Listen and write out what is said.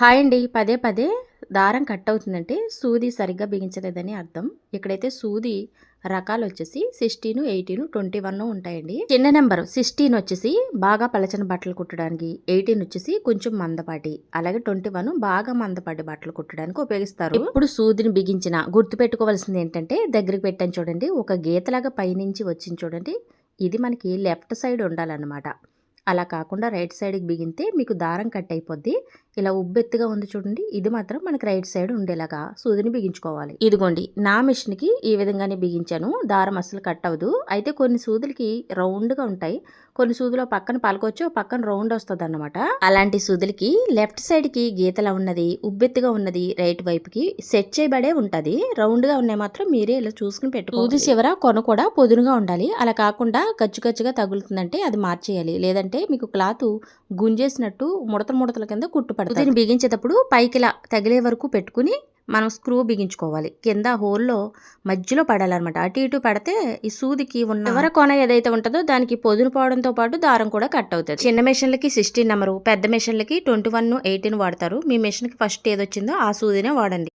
Hi అండి. పదే పదే దారం కట్ అవుతుందంటే సూది సరిగ్గా బిగించలేదని అర్థం. ఇక్కడైతే సూది రకాలు వచ్చేసి సిక్స్టీన్ ఎయిటీన్ ట్వంటీ వన్ ఉంటాయండి. చిన్న నెంబర్ సిక్స్టీన్ వచ్చేసి బాగా పలచని బట్టలు కుట్టడానికి ఎయిటీన్ వచ్చేసి కొంచెం మందపాటి అలాగే ట్వంటీ వన్ బాగా మందపాటి బట్టలు కుట్టడానికి ఉపయోగిస్తారు. ఇప్పుడు సూదిని బిగించిన గుర్తుపెట్టుకోవాల్సింది ఏంటంటే దగ్గరికి పెట్టాను చూడండి ఒక గీతలాగా పైనుంచి వచ్చింది చూడండి ఇది మనకి లెఫ్ట్ సైడ్ ఉండాలన్నమాట. అలా కాకుండా రైట్ సైడ్కి బిగితే మీకు దారం కట్ అయిపోద్ది. ఇలా ఉబ్బెత్తుగా ఉంది చూడండి. ఇది మాత్రం మనకి రైట్ సైడ్ ఉండేలాగా సూదిని బిగించుకోవాలి. ఇదిగోండి నా మిషన్కి ఈ విధంగానే బిగించాను. దారం అసలు కట్ అవ్వదు. అయితే కొన్ని సూదులకి రౌండ్గా ఉంటాయి. కొన్ని సూదులో పక్కన పలకొచ్చు పక్కన రౌండ్ వస్తుంది అన్నమాట అలాంటి సూదులకి లెఫ్ట్ సైడ్కి గీతలా ఉన్నది ఉబ్బెత్తుగా ఉన్నది రైట్ వైపుకి సెట్ చేయబడే ఉంటుంది. రౌండ్గా ఉన్నాయి మాత్రం మీరే ఇలా చూసుకుని పెట్టు సూది చివర కొన కూడా పొదునుగా ఉండాలి. అలా కాకుండా గచ్చు గచ్చుగా తగులుతుందంటే అది మార్చేయాలి. లేదంటే మీకు క్లాత్ గుంజేసినట్టు ముడతల ముడతల కింద కుట్టు పడుతుంది దీన్ని బిగించేటప్పుడు పైకి ఇలా తగిలే వరకు పెట్టుకుని మనం స్క్రూ బిగించుకోవాలి. కింద హోల్లో మధ్యలో పడాలన్నమాట. అటు ఇటు పడితే ఈ సూదికి ఉన్న ఎవర కొన ఏదైతే ఉంటుందో దానికి పొదును పోవడంతో పాటు దారం కూడా కట్ అవుతుంది. చిన్న మెషిన్లకి సిక్స్టీన్ నెంబరు పెద్ద మెషిన్లకి ట్వంటీ వన్ ఎయిటీన్ వాడతారు. మీ మెషిన్కి ఫస్ట్ ఏదొచ్చిందో ఆ సూదినే వాడండి.